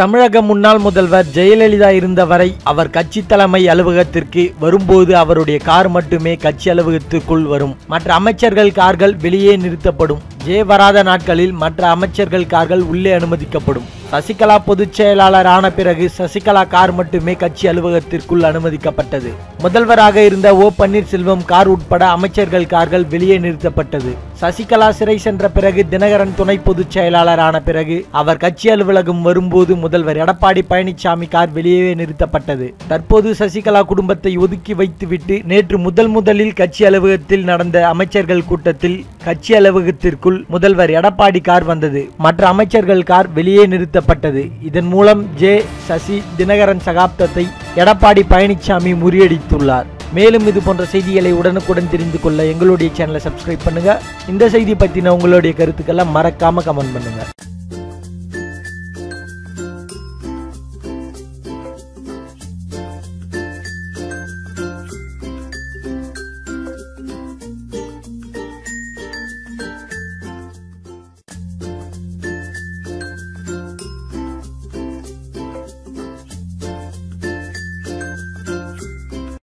தமிழக முன்னாள் முதல்வர் ஜெயலலிதா இருந்த வரை அவர் கட்சி தலைமை அலுவலகத்திற்கு வரும்போது அவருடைய கார் மட்டுமே கட்சி அலுவலகத்திற்குள் வரும். மற்ற அமைச்சர்கள் கார்கள் வெளியே நிறுத்தப்படும். ஜெய வராத நாட்களில் மற்ற அமைச்சர்கள் கார்கள் உள்ளே அனுமதிக்கப்படும். சசிகலா பொதுச் செயலாளர் ஆன பிறகு சசிகலா கார் மட்டுமே கட்சி அலுவலகத்திற்குள் அனுமதிக்கப்பட்டது. முதல்வராக இருந்த ஓ பன்னீர்செல்வம் கார் உட்பட அமைச்சர்கள் கார்கள் வெளியே நிறுத்தப்பட்டது. சசிகலா சிறை சென்ற பிறகு தினகரன் துணை பொதுச் செயலாளர் ஆன பிறகு அவர் கட்சி அலுவலகம் வரும்போது முதல்வர் எடப்பாடி பழனிசாமி கார் வெளியே நிறுத்தப்பட்டது. தற்போது சசிகலா குடும்பத்தை ஒதுக்கி வைத்துவிட்டு நேற்று முதல் முதலில் கட்சி அலுவலகத்தில் நடந்த அமைச்சர்கள் கூட்டத்தில் கட்சி அலுவலகத்திற்குள் முதல்வர் எடப்பாடி கார் வந்தது. மற்ற அமைச்சர்கள் கார் வெளியே நிறுத்தப்பட்டது. இதன் மூலம் ஜே. சசி. தினகரன் சகாப்தத்தை எடப்பாடி பழனிசாமி முறியடித்துள்ளார். மேலும் இது போன்ற செய்திகளை உடனுக்குடன் தெரிந்து கொள்ள எங்களுடைய சேனலை சப்ஸ்கிரைப் பண்ணுங்க. இந்த செய்தி பற்றின உங்களுடைய கருத்துக்களை மறக்காம கமெண்ட் பண்ணுங்க.